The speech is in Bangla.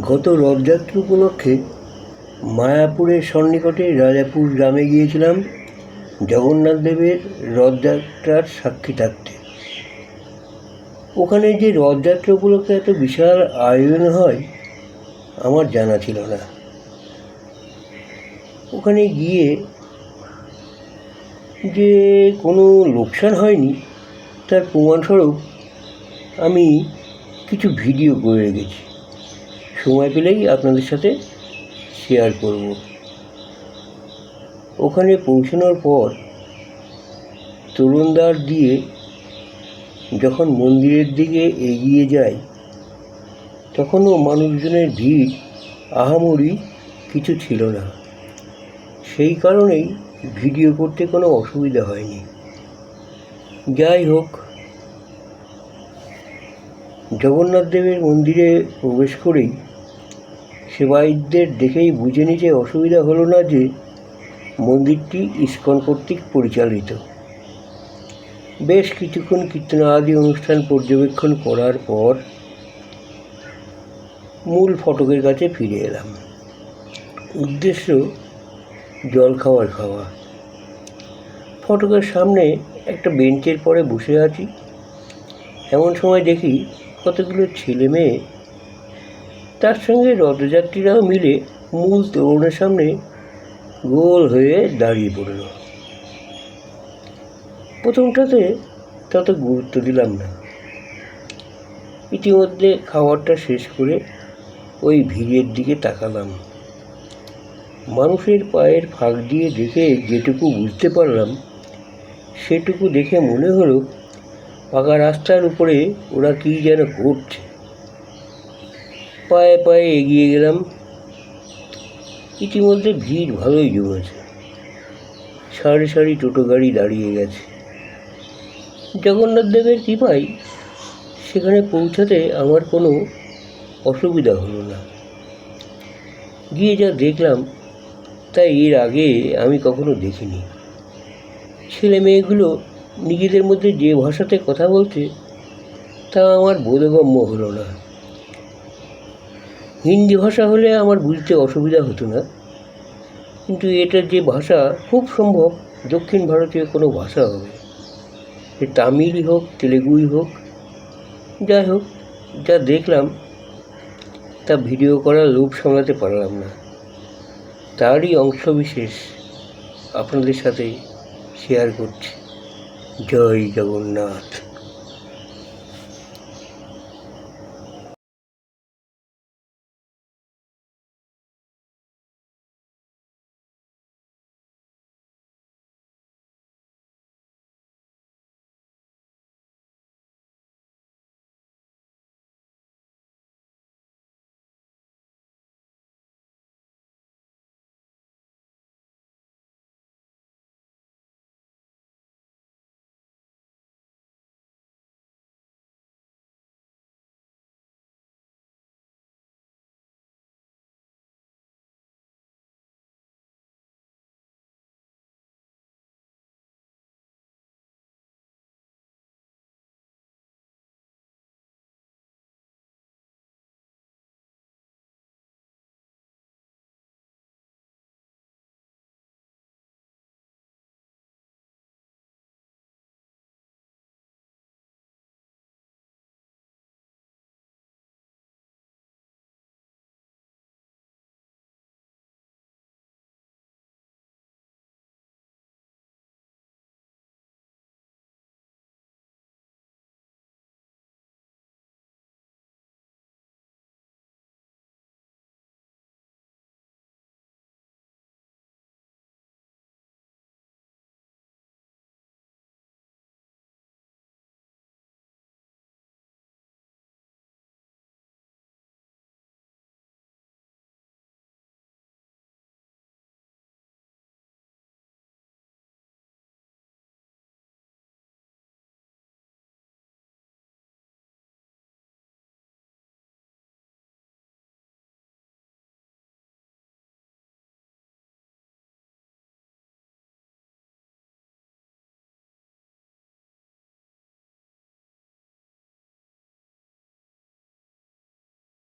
গত রথযাত্রা উপলক্ষে মায়াপুরের সন্নিকটে রাজাপুর গ্রামে গিয়েছিলাম জগন্নাথ দেবের রথযাত্রার সাক্ষী থাকতে। ওখানে যে রথযাত্রা উপলক্ষে এত বিশাল আয়োজন হয়, আমার জানা ছিল না। ওখানে গিয়ে যে কোনো লোকসান হয়নি, তার প্রমাণস্বরূপ আমি কিছু ভিডিও করে রেখেছি। সময় পেলেই আপনাদের সাথে শেয়ার করব। ওখানে পৌঁছানোর পর তরুণদার দিয়ে যখন মন্দিরের দিকে এগিয়ে যায়, তখনও মানুষজনের ভিড় আহামরি কিছু ছিল না। সেই কারণেই ভিডিও করতে কোনো অসুবিধা হয়নি। যাই হোক, জগন্নাথ দেবের মন্দিরে প্রবেশ করেই সেবায়িতদের দেখেই বুঝে নিতে অসুবিধা হলো না যে মন্দিরটি ইস্কন কর্তৃক পরিচালিত। বেশ কিছুক্ষণ কীর্তন আদি অনুষ্ঠান পর্যবেক্ষণ করার পর মূল ফটকের কাছে ফিরে এলাম। উদ্দেশ্য, জল খাওয়ার খাওয়া। ফটকের সামনে একটা বেঞ্চের পরে বসে আছি। এমন সময় দেখি কতগুলো ছেলে মেয়ে তার সঙ্গে রথযাত্রীরাও মিলে মূল তোরণের সামনে গোল হয়ে দাঁড়িয়ে পড়ল। প্রথমটাতে তত গুরুত্ব দিলাম না। ইতিমধ্যে খাবারটা শেষ করে ওই ভিড়ের দিকে তাকালাম। মানুষের পায়ের ফাঁক দিয়ে দেখে যেটুকু বুঝতে পারলাম, সেটুকু দেখে মনে হলো পাকা রাস্তার উপরে ওরা কী যেন করছে। পায়ে পায়ে এগিয়ে গেলাম। ইতিমধ্যে ভিড় ভালোই জমেছে। সারি সারি টোটো গাড়ি দাঁড়িয়ে গেছে। জগন্নাথ দেবের কৃপায় সেখানে পৌঁছাতে আমার কোনো অসুবিধা হলো না। গিয়ে যা দেখলাম তাই এর আগে আমি কখনো দেখিনি। ছেলে মেয়েগুলো নিজেদের মধ্যে যে ভাষাতে কথা বলছে, তা আমার বোধগম্য হলো না। হিন্দি ভাষা হলে আমার বুঝতে অসুবিধা হতো না। কিন্তু এটার যে ভাষা, খুব সম্ভব দক্ষিণ ভারতীয় কোনো ভাষা হবে। সে তামিলই হোক, তেলেগুই হোক, যাই হোক, যা দেখলাম, তা ভিডিও করার লোভ সামলাতে পারলাম না। তারই অংশবিশেষ আপনাদের সাথে শেয়ার করছি। জয় জগন্নাথ।